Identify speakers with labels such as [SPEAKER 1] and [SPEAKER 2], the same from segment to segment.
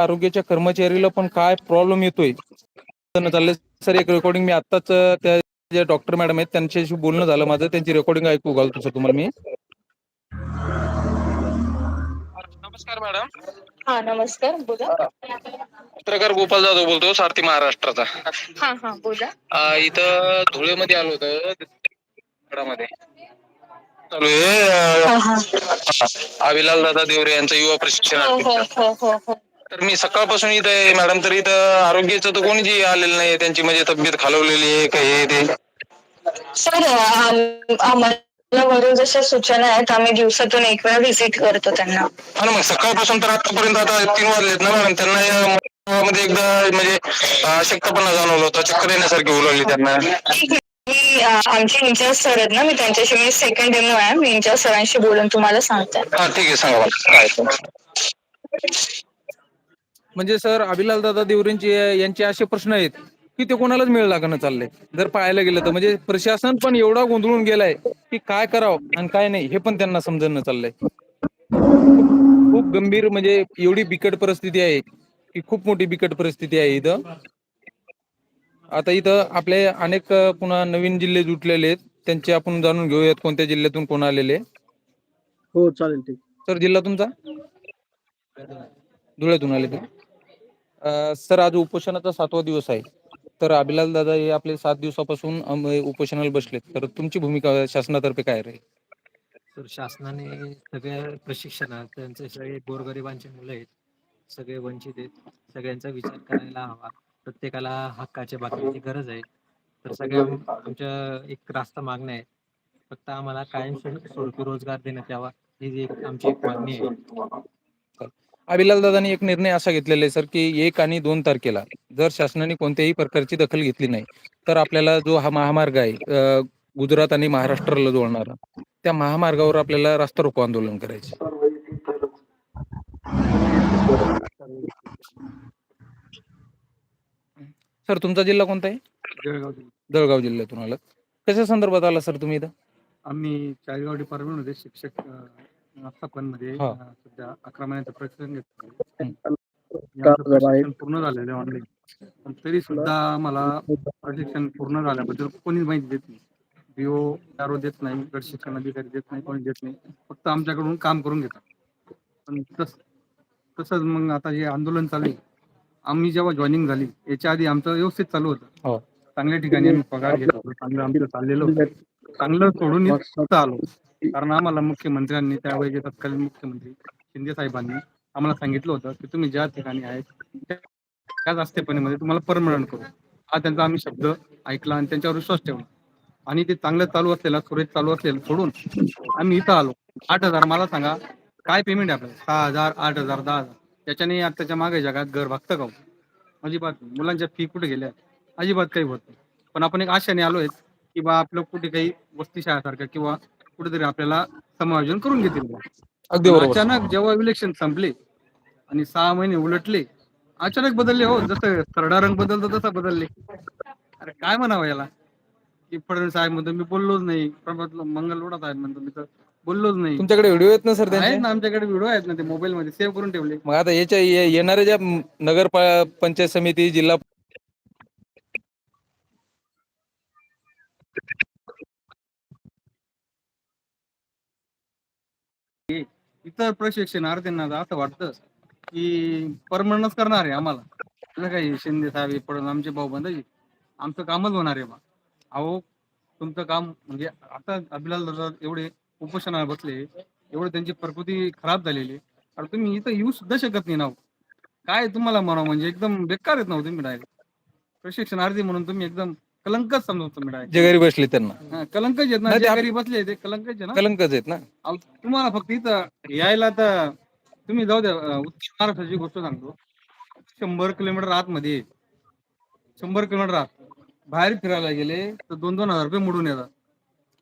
[SPEAKER 1] आरोग्याच्या कर्मचारीला पण काय प्रॉब्लेम येतोय चाललंय सर एक रेकॉर्डिंग मी आत्ताच त्या जे डॉक्टर मॅडम आहेत त्यांच्याशी बोलणं झालं माझं त्यांची रेकॉर्डिंग ऐकू घालतो सर तुम्हाला मी नमस्कार मॅडम
[SPEAKER 2] हा नमस्कार बोला
[SPEAKER 1] पत्रकार गोपाल जाधव बोलतो सारथी महाराष्ट्राचा
[SPEAKER 2] हा हा बोला
[SPEAKER 1] अं, इथं धुळेमध्ये आलो होतो मध्ये चालू आहे
[SPEAKER 2] हा
[SPEAKER 1] अं,
[SPEAKER 2] हा
[SPEAKER 1] अविलाल दादा देवरे यांचं युवा
[SPEAKER 2] हो
[SPEAKER 1] प्रशिक्षण
[SPEAKER 2] हो हो हो हो
[SPEAKER 1] तर मी सकाळपासून इथं आहे मॅडम तर इथं आरोग्याचं तर कोणीच आलेलं नाही त्यांची म्हणजे तब्येत खालवलेली आहे का हे ते
[SPEAKER 2] सर आम- आम्हाला वरून जशा सूचना आहेत आम्ही दिवसातून एक वेळा व्हिजिट करतो त्यांना
[SPEAKER 1] हा ना मग सकाळपासून तर आतापर्यंत आता तीन वाजलेत ना मॅडम त्यांना या मध्ये एकदा म्हणजे अशक्तपणा जाणवलं होतं चक्कर येण्यासारखी उलवली त्यांना
[SPEAKER 2] ठीक आहे. मी अ, आमचे इंचार्ज सर आहेत ना मी त्यांच्याशी मी सेकंड डेमो आहे मी इंचार्ज सरांशी बोलून तुम्हाला सांगते
[SPEAKER 1] हा ठीक आहे सांगा मला काय आहे ते. म्हणजे सर अभिलाल दादा देवरेंचे यांचे असे प्रश्न आहेत की ते कोणालाच मिळ लागणं चाललंय. जर पाहायला गेलं तर म्हणजे प्रशासन पण एवढा गोंधळून गेलाय की काय करावं आणि काय नाही हे पण त्यांना समजणं चाललंय. खूप गंभीर म्हणजे एवढी बिकट परिस्थिती आहे की खूप मोठी बिकट परिस्थिती आहे इथं. आता इथं आपले अनेक पुन्हा नवीन जिल्हे जुटलेले आहेत. त्यांचे आपण जाणून घेऊयात कोणत्या जिल्ह्यातून कोण आलेले
[SPEAKER 3] हो चालेल
[SPEAKER 1] सर जिल्हा तुमचा? धुळ्यातून आले अं, सर आज उपोषणाचा सातवा दिवस आहे. तर अभिलाल दादा हे आपले सात दिवसापासून उपोषणाला बसलेत. तर तुमची भूमिका शासनातर्फे काय राहील
[SPEAKER 4] तर शासनाने सगळ्या प्रशिक्षणात त्यांचे सगळे गोरगरिबांचे मुलं आहेत. सगळे वंचित आहेत. सगळ्यांचा विचार करायला हवा. प्रत्येकाला हक्काच्या बातमीची गरज आहे. तर सगळ्या आमच्या एक रास्ता मागण्या आहे फक्त आम्हाला कायम स्वरूपी रोजगार देण्यात यावा. ही जी एक आमची एक मागणी आहे.
[SPEAKER 1] अभिलाल दादांनी एक निर्णय असा घेतलेला आहे सर की एक आणि दोन तारखेला जर शासनाने कोणत्याही प्रकारची दखल घेतली नाही तर आपल्याला जो हा महामार्ग आहे गुजरात आणि महाराष्ट्राला जोडणारा त्या महामार्गावर आपल्याला रास्ता रोको आंदोलन करायचे. सर तुमचा जिल्हा कोणता आहे?
[SPEAKER 3] जळगाव जिल्हा.
[SPEAKER 1] जळगाव जिल्ह्यातून आलात. कशा संदर्भात आला सर तुम्ही इथं?
[SPEAKER 3] आम्ही चाळीसगाव डिपार्टमेंटमध्ये शिक्षक मध्ये
[SPEAKER 1] हा.
[SPEAKER 3] सध्या अकरा महिन्याचं प्रशिक्षण घेतलं प्रशिक्षण पूर्ण झालेलं आहे ऑनलाईन पण तरी सुद्धा मला प्रशिक्षण पूर्ण झाल्याबद्दल कोणीच माहिती देत नाही. बीओ दारो देत नाही गट शिक्षण अधिकारी देत नाही कोणी देत नाही. फक्त आमच्याकडून काम करून घेतात. पण तस तसंच मग आता जे आंदोलन चालू आहे. आम्ही जेव्हा जॉईनिंग झाली याच्या आधी आमचं व्यवस्थित चालू
[SPEAKER 1] हो.
[SPEAKER 3] होतं चांगल्या ठिकाणी आम्ही पगार घेत चांगलं आमचं चाललेलं होतं. चांगलं सोडून इथं आलो. कारण आम्हाला मुख्यमंत्र्यांनी त्यावेळी तत्कालीन मुख्यमंत्री शिंदे साहेबांनी आम्हाला सांगितलं होतं की तुम्ही ज्या ठिकाणी आहेत त्याच आस्थेपणेमध्ये तुम्हाला परमरण करू. हा त्यांचा आम्ही शब्द ऐकला आणि त्यांच्यावर विश्वास ठेवला. आणि ते चांगलं चालू असलेला सुरेश चालू असलेलं सोडून आम्ही इथं आलो. आठ हजार मला सांगा काय पेमेंट आहे आपल्याला सहा हजार आठ हजार दहा हजार. त्याच्याने आताच्या मागे जगात घर भागतं का हो? अजिबात मुलांच्या फी कुठे गेल्या? अजिबात काही होत नाही. पण आपण एक आशेने आलोय की बा आपलं कुठे काही वस्तीशाळासारखं किंवा कुठेतरी आपल्याला समायोजन करून घेतील.
[SPEAKER 1] अगदी
[SPEAKER 3] अचानक जेव्हा इलेक्शन संपले आणि सहा महिने उलटले अचानक बदलले हो. जसं सरडा रंग बदलतो तसा बदलले. अरे काय म्हणावं याला? की फडणवीस साहेब म्हणतो मी बोललोच नाही. प्रभात मंगलवडा साहेब म्हणतो मी तर बोललोच नाही.
[SPEAKER 1] तुमच्याकडे व्हिडिओ आहेत ना सर
[SPEAKER 3] आहेत ना आमच्याकडे व्हिडिओ आहेत ना ते मोबाईल मध्ये सेव्ह करून ठेवले.
[SPEAKER 1] मग आता याच्या येणाऱ्या ज्या नगर पंचायत समिती जिल्हा
[SPEAKER 3] इतर प्रशिक्षणार्थींना असं वाटतं की परमनंटच करणार आहे आम्हाला. तुला काही शिंदे साहेब हे पडून आमचे भाऊ बंद आमचं कामच होणार आहे बा. अहो तुमचं काम म्हणजे आता अभिलाल दादा एवढे उपोषणाला बसले एवढे त्यांची प्रकृती खराब झालेली आहे. तुम्ही इथं येऊ सुद्धा शकत नाही ना हो. काय तुम्हाला म्हणावं? म्हणजे एकदम बेकार येत नव्हतं हो तुम्ही डायरेक्ट प्रशिक्षणार्थी म्हणून तुम्ही एकदम कलंकच समजतो तुम्ही
[SPEAKER 1] जे घरी बसले त्यांना.
[SPEAKER 3] कलंकच येत ना
[SPEAKER 1] नाही, ते
[SPEAKER 3] जे
[SPEAKER 1] आप-
[SPEAKER 3] घरी बसले ते कलंकच आहे ना.
[SPEAKER 1] कलंकच आहेत ना.
[SPEAKER 3] अहो, तुम्हाला फक्त इथं यायला तर तुम्ही जाऊ द्या अं, उत्तर महाराष्ट्राची गोष्ट सांगतो. शंभर किलोमीटर आतमध्ये आहे. शंभर किलोमीटर आत बाहेर फिरायला गेले तर दोन दोन हजार रुपये मोडून येतात.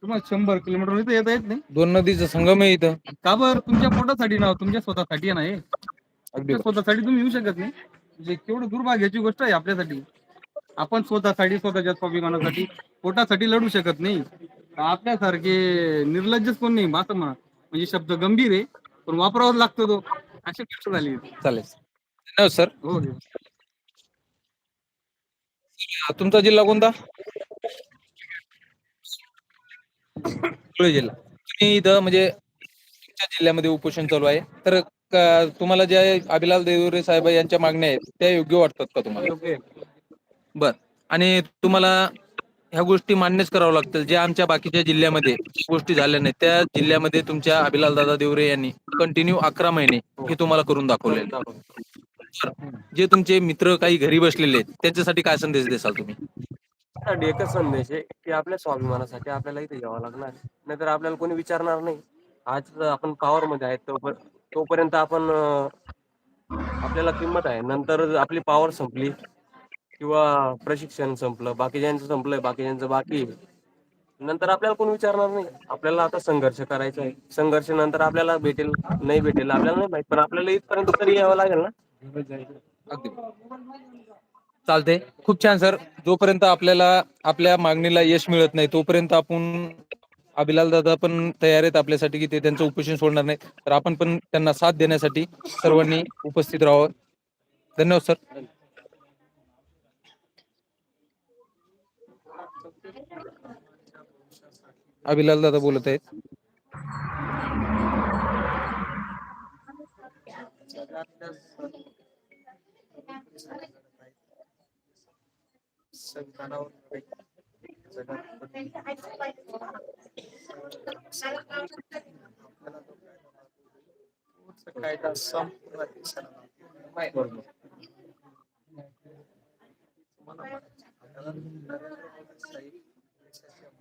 [SPEAKER 3] तुम्हाला शंभर किलोमीटर इथं येता येत नाही.
[SPEAKER 1] दोन नदीचं संगम आहे इथं.
[SPEAKER 3] का बरं? तुमच्या पोटासाठी ना तुमच्या स्वतःसाठी नाही.
[SPEAKER 1] अगदी
[SPEAKER 3] तुमच्या स्वतःसाठी तुम्ही येऊ शकत नाही. म्हणजे केवढं दुर्भाग्याची गोष्ट आहे आपल्यासाठी. आपण स्वतःसाठी स्वतःच्या स्वाभिमानासाठी पोटासाठी लढू शकत नाही. आपल्यासारखे निर्लज्जच कोण नाही असं म्हणा. म्हणजे शब्द गंभीर आहे पण वापरावाच लागतो तो. अशी गोष्ट झाली.
[SPEAKER 1] चालेल. सर.
[SPEAKER 3] हो हो.
[SPEAKER 1] तुमचा जिल्हा कोणता? धुळे जिल्हा. तुम्ही इथं म्हणजे तुमच्या जिल्ह्यामध्ये उपोषण चालू आहे. तर तुम्हाला ज्या अभिलाल देवरे साहेब यांच्या मागण्या आहेत त्या योग्य वाटतात का तुम्हाला? बर. आणि तुम्हाला ह्या गोष्टी मान्यच कराव्या लागतील. ज्या आमच्या बाकीच्या जिल्ह्यामध्ये गोष्टी झाल्या नाही त्या जिल्ह्यामध्ये तुमच्या अभिलाल दादा देवरे यांनी कंटिन्यू अकरा महिने हे तुम्हाला करून दाखवले जे तुमचे मित्र काही घरी बसलेले आहेत त्यांच्यासाठी काय संदेश देसाल तुम्ही?
[SPEAKER 5] एकच संदेश आहे की आपल्या स्वाभिमानासाठी आपल्याला इथे यावं लागणार. नाहीतर आपल्याला कोणी विचारणार नाही. आज आपण पॉवर मध्ये आहेत तोपर- तोपर्यंत आपण अं, आपल्याला किंमत आहे. नंतर आपली पॉवर संपली. किंवा प्रशिक्षण संपलं बाकीच्यांचं संपलंय बाकीच्यांचं बाकी नंतर आपल्याला कोण विचारणार नाही. आपल्याला आता संघर्ष करायचा आहे. संघर्ष नंतर आपल्याला भेटेल नाही भेटेल आपल्याला नाही माहीत. पण आपल्याला इथपर्यंत तरी यावं लागेल ना?
[SPEAKER 1] अगदी. चालते खूप छान सर. जोपर्यंत आपल्याला आपल्या मागणीला यश मिळत नाही तोपर्यंत आपण अभिलाल दादा पण तयार आहेत आपल्यासाठी की ते त्यांचं उपोषण सोडणार नाही. तर आपण पण त्यांना साथ देण्यासाठी सर्वांनी उपस्थित राहावं. धन्यवाद सर. अभिलाल दादा बोलत आहेत. कायदा संपूर्ण देशाला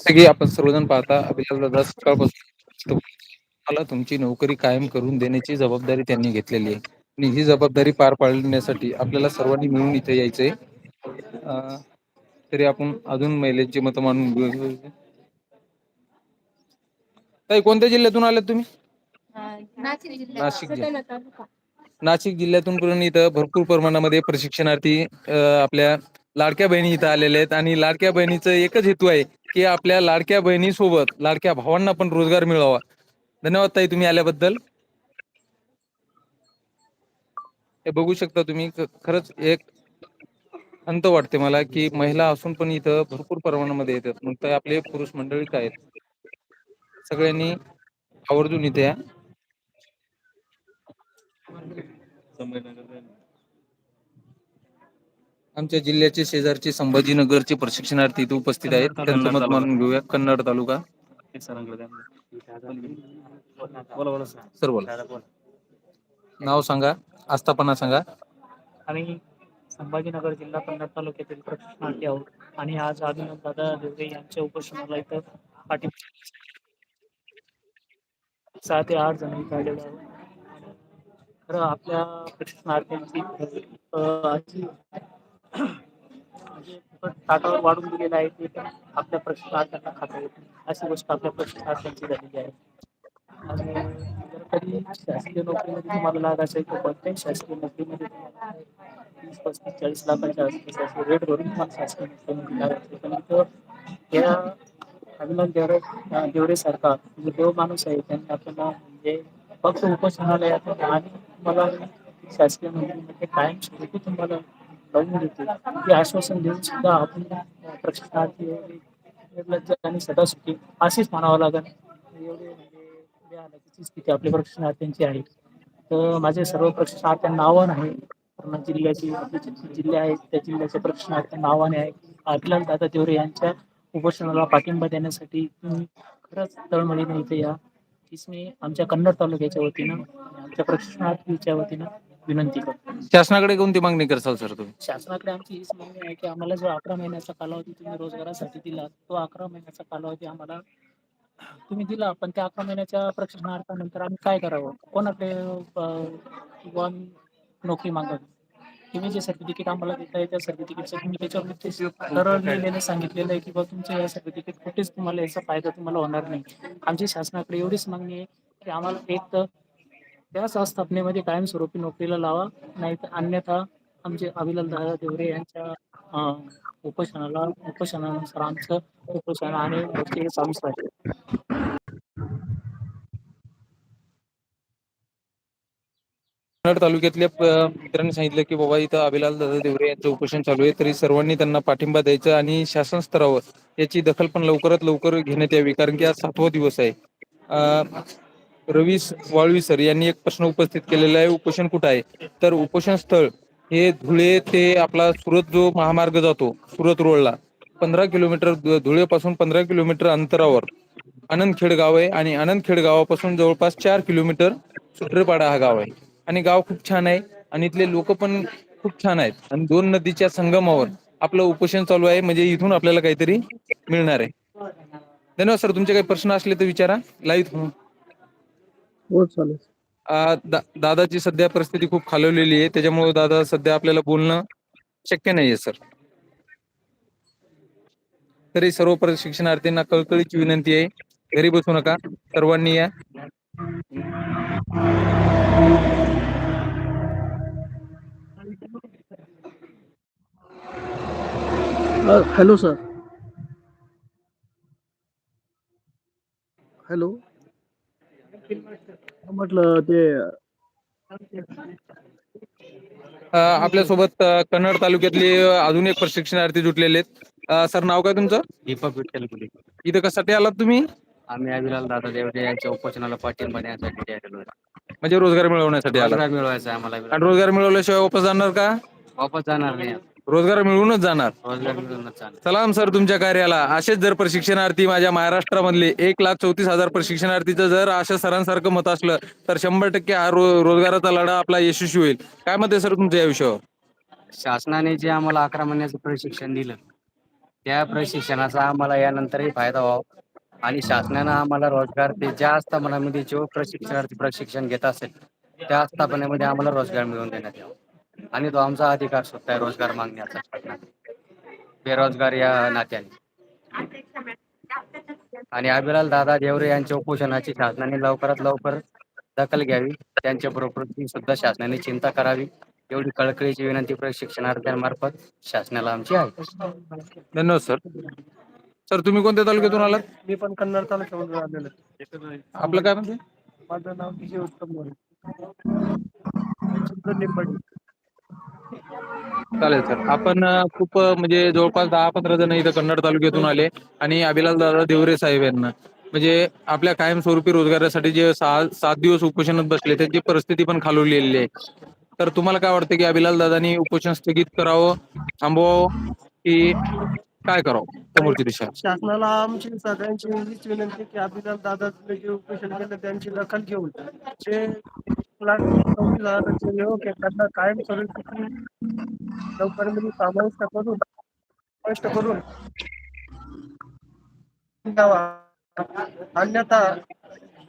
[SPEAKER 1] सगळी आपण सर्वजण पाहता अभिलाल दादा सकाळपासून मला तुमची नोकरी कायम करून देण्याची जबाबदारी त्यांनी घेतलेली आहे. आणि ही जबाबदारी पार पाडण्यासाठी आपल्याला सर्वांनी मिळून इथे यायचंय. तरी आपण अजून महिलेची मतं मानून ताई कोणत्या जिल्ह्यातून आलात तुम्ही? नाशिक जिल्हा नाशिक जिल्ह्यातून पण इथं भरपूर प्रमाणामध्ये प्रशिक्षणार्थी आपल्या लाडक्या बहिणी इथं आलेल्या आहेत आणि लाडक्या बहिणीचं एकच हेतू आहे की आपल्या लाडक्या बहिणीसोबत लाडक्या भावांना पण रोजगार मिळावा. धन्यवाद ताई तुम्ही आल्याबद्दल. हे बघू शकता तुम्ही खरंच एक अंत वाटते मला की महिला असून पण इथं भरपूर प्रमाणामध्ये येतात. मग ते आपले पुरुष मंडळी काय आहेत. सगळ्यांनी आवर्जून इथे या. आमच्या जिल्ह्याचे शेजारचे संभाजीनगरचे प्रशिक्षणार्थी इथे उपस्थित आहेत. त्यांचं मत मानून घेऊया. कन्नड तालुका. सर बोला नाव सांगा. आस्थापना सांगा.
[SPEAKER 6] आम्ही संभाजीनगर जिल्हा कन्नड तालुक्यातील प्रशिक्षणार्थी आहोत. आणि आज अभिनव दादा देवरे यांच्या उपोषणाला इथं पाठी सहा ते आठ जण आलेलो आहोत खरं आपल्या प्रशिक्षणार्थ्यांची अशी म्हणजे ताटावर वाढून दिलेलं आहे ते पण आपल्या प्रशिक्षणार्थ्यांना खाता येत. अशी गोष्ट आपल्या प्रशिक्षणार्थ्यांची झालेली आहे. आणि जर कधी शासकीय नोकरीमध्ये तुम्हाला लाग असेल तर कोणत्याही शासकीय नोकरीमध्ये तुम्हाला तीस पस्तीस चाळीस लाखांच्या आसपास असे रेट भरून तुम्हाला शासकीय नोकरीमध्ये लागायचे पण इथं या अभिमान देवरे देवरे सारखा जो देव माणूस आहे त्यांनी आपल्याला म्हणजे फक्त उपोषणाला आणि तुम्हाला शासकीय नोकरीमध्ये कायम स्वरूपी तुम्हाला कळून देते. हे आश्वासन देऊन सुद्धा आपण प्रशिक्षणार्थी एवढे निर्लज्ज आणि सदासुखी असेच म्हणावं लागेल. एवढे म्हणजे स्थिती आपल्या प्रशिक्षणार्थ्यांची आहे. तर माझे सर्व प्रशिक्षणार्थ्यांना आव्हान आहे. पूर्ण जिल्ह्याची जिल्हे आहेत त्या जिल्ह्याच्या प्रशिक्षणार्थ्यांना आव्हाने आहे. अभिलाष दादा तिवरे यांच्या उपोषणाला पाठिंबा देण्यासाठी तुम्ही खरंच तळमळीने इथे या. इसमी आमच्या कन्नड तालुक्याच्या वतीनं आमच्या प्रशिक्षणार्थीच्या वतीनं विनंती करतो.
[SPEAKER 1] शासनाकडे कोणती मागणी करसाल सर तुम्ही?
[SPEAKER 6] शासनाकडे आमची हीच मागणी आहे की आम्हाला जो अकरा महिन्याचा कालावधी तुम्ही रोजगारासाठी दिला तो अकरा महिन्याचा कालावधी आम्हाला तुम्ही दिला पण त्या अकरा महिन्याच्या प्रशिक्षणार्थानंतर आम्ही काय करावं? कोणाकडे नोकरी मागावी? तुम्ही जे सर्टिफिकेट आम्हाला देताय त्या सर्टिफिकेटचं तुम्ही त्याच्यावरती सरळ लिहिलेलं सांगितलेलं आहे की बा तुमचं या सर्टिफिकेट कुठेच तुम्हाला याचा फायदा तुम्हाला होणार नाही. आमची शासनाकडे एवढीच मागणी आहे की आम्हाला एक तर त्या स्थापनेमध्ये कायमस्वरूपी नोकरीला लावा नाही तर अन्यथा आमचे अभिलाल दादा देवरे यांच्या उपोषणाला उपोषणानुसार आमचं उपोषण आणि हे चालूच राहील.
[SPEAKER 1] तालुक्यातल्या मित्रांनी सांगितलं की बाबा इथं अभिलाल दादा देवरे यांचं उपोषण चालू आहे तरी सर्वांनी त्यांना पाठिंबा द्यायचा आणि शासन स्तरावर याची दखल पण लवकरात लवकर घेण्यात यावी कारण की आज सातवा दिवस आहे. अं, रवी वाळवी सर यांनी एक प्रश्न उपस्थित केलेला आहे. उपोषण कुठं आहे? तर उपोषण स्थळ हे धुळे ते आपला सुरत जो महामार्ग जातो सुरत रोडला पंधरा किलोमीटर धुळेपासून पंधरा किलोमीटर अंतरावर आनंदखेड गाव आहे आणि आनंदखेड गावापासून जवळपास चार किलोमीटर सुट्रेपाडा हा गाव आहे. आणि गाव खूप छान आहे आणि इथले लोक पण खूप छान आहेत. आणि दोन नदीच्या संगमावर आपलं उपोषण चालू आहे. म्हणजे इथून आपल्याला काहीतरी मिळणार आहे. धन्यवाद सर तुमचे काही प्रश्न असले तर विचारा. लाईव्ह
[SPEAKER 7] हो चालेल.
[SPEAKER 1] आ, दा- दादाची सध्या परिस्थिती खूप खालवलेली आहे. त्याच्यामुळे दादा सध्या आपल्याला बोलणं शक्य नाहीये सर. तरी सर्व प्रशिक्षणार्थींना कळकळीची विनंती आहे. घरी बसू नका. सर्वांनी या.
[SPEAKER 7] Hello sir. हॅलो. म्हटलं ते
[SPEAKER 1] अ, आपल्यासोबत अ, कन्नड तालुक्यातले अजून एक प्रशिक्षणार्थी जुटलेले आहेत. सर नाव काय तुमचं?
[SPEAKER 8] दीपक विठ्ठल गुले.
[SPEAKER 1] इथं कशासाठी आलात तुम्ही?
[SPEAKER 8] आम्ही अभिलाल दादा देवडे यांच्या उपोषणाला पाठिंबा देण्यासाठी आलेलो आहे.
[SPEAKER 1] म्हणजे रोजगार मिळवण्यासाठी
[SPEAKER 8] रोजगार मिळवायचा आहे आम्हाला
[SPEAKER 1] आणि रोजगार मिळवल्याशिवाय वापस जाणार का?
[SPEAKER 8] वापस जाणार नाही.
[SPEAKER 1] रोजगार जाणार.
[SPEAKER 8] मिळूनच चालेल
[SPEAKER 1] सलाम सर तुमच्या कार्याला. असेच जर प्रशिक्षणार्थी माझ्या महाराष्ट्रामधले एक लाख चौतीस हजार प्रशिक्षणार्थीचं जर अशा सरांसारखं मत असलं तर शंभर टक्के हा रो- रोजगाराचा लढा आपला यशस्वी होईल. काय मत आहे सर तुमच्या या विषयावर?
[SPEAKER 8] शासनाने जे आम्हाला अकरा महिन्याचं प्रशिक्षण दिलं त्या प्रशिक्षणाचा आम्हाला यानंतरही फायदा व्हावा. आणि शासनानं आम्हाला रोजगार ते ज्या आस्थापनामध्ये जो प्रशिक्षणार्थी प्रशिक्षण घेत असेल त्या आस्थापनेमध्ये आम्हाला रोजगार मिळवून देण्यात यावा. आणि तो आमचा अधिकार सुद्धा आहे रोजगार मागण्याचा. बेरोजगार या नात्याने. आणि अभिलाल दादा देवरे यांच्या उपोषणाची शासनाने लवकरात लवकर दखल घ्यावी. त्यांच्या बरोबरची सुद्धा शासनाने चिंता करावी. एवढी कळकळीची विनंती प्रशिक्षणार्थ्यांमार्फत शासनाला आमची आहे.
[SPEAKER 1] धन्यवाद सर. सर तुम्ही कोणत्या तालुक्यातून आलात?
[SPEAKER 9] मी पण कन्नड तालुक्यामधून आलेलो आहे.
[SPEAKER 1] आपलं काय म्हणते
[SPEAKER 9] माझं नाव विजय उत्तम निंबाडी
[SPEAKER 1] चालेल सर. आपण खूप म्हणजे जवळपास दहा पंधरा जण इथं कन्नड तालुक्यातून आले आणि अभिलाल दादा देवरे साहेब यांना. म्हणजे आपल्या कायमस्वरूपी रोजगारासाठी जे सहा सात दिवस उपोषणात बसले त्यांची परिस्थिती पण खालवलेली आहे. तर तुम्हाला काय वाटतं की अभिलाल दादांनी उपोषण स्थगित करावं थांबवावं की काय करावं? समोरची दिशा.
[SPEAKER 9] शासनाला आमची सगळ्यांची विनंती की अभिलाल दादा जे उपोषण केलं त्यांची दखल घेऊन जे त्यांना कायम स्वरूपी लवकरमध्ये समाविष्ट करून समाविष्ट करून द्यावा. अन्यथा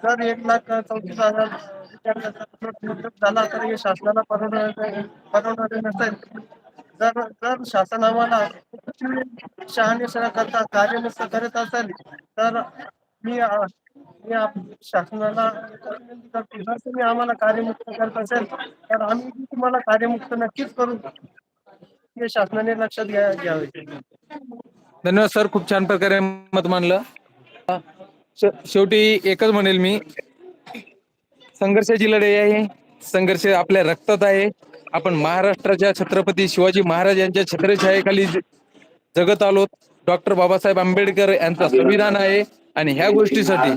[SPEAKER 9] जर एक लाख चौतीस हजार झाला तर हे शासनाला परवडणार परवडणारे नसेल जर जर शासन आम्हाला शहानिशा करता कार्य नसतं करत असेल तर मी मी शासनाला विनंती करतो जर तुम्ही आम्हाला कार्यमुक्त करत असेल तर आम्ही तुम्हाला कार्यमुक्त नक्कीच करू. हे शासनाने लक्षात घ्या घ्यावे.
[SPEAKER 1] धन्यवाद सर. खूप छान प्रकारे मत मांडलं. शेवटी एकच म्हणेल मी. संघर्षाची लढाई आहे. संघर्ष आपल्या रक्तात आहे. आपण महाराष्ट्राच्या छत्रपती शिवाजी महाराज यांच्या छत्रछायेखाली जगत आलो डॉक्टर बाबासाहेब आंबेडकर यांचा संविधान आहे. आणि ह्या गोष्टीसाठी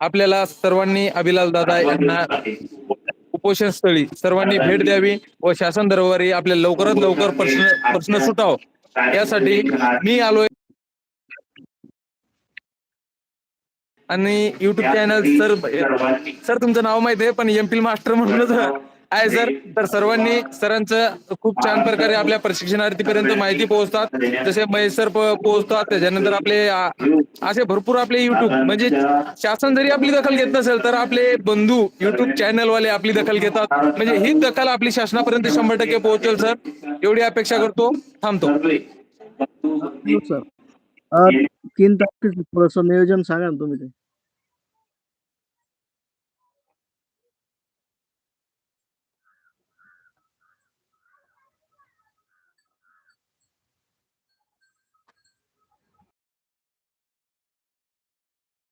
[SPEAKER 1] आपल्याला सर्वांनी अभिलाल दादा यांना उपोषण स्थळी सर्वांनी भेट द्यावी व शासन दरबारी आपल्या लवकरात लवकर प्रश्न प्रश्न सुटाव. यासाठी मी आलोय. आणि युट्यूब चॅनल सर सर तुमचं नाव माहिती आहे पण एमपील मास्टर म्हणूनच आहे सर. तर सर्वांनी सरांचं खूप छान प्रकारे आपल्या प्रशिक्षणार्थीपर्यंत माहिती पोहोचतात. जसे महेश सर पोहोचतात त्याच्यानंतर आपले आ, असे भरपूर आपले युट्यूब म्हणजे शासन जरी आपली दखल घेत नसेल तर आपले बंधू युट्यूब चॅनल वाले आपली दखल घेतात. म्हणजे ही दखल आपली शासनापर्यंत शंभर टक्के पोहोचेल सर. एवढी अपेक्षा करतो. थांबतो.
[SPEAKER 7] Hello sir. तीन तारखेचं थोडंसं नियोजन सांगा ना तुम्ही ते.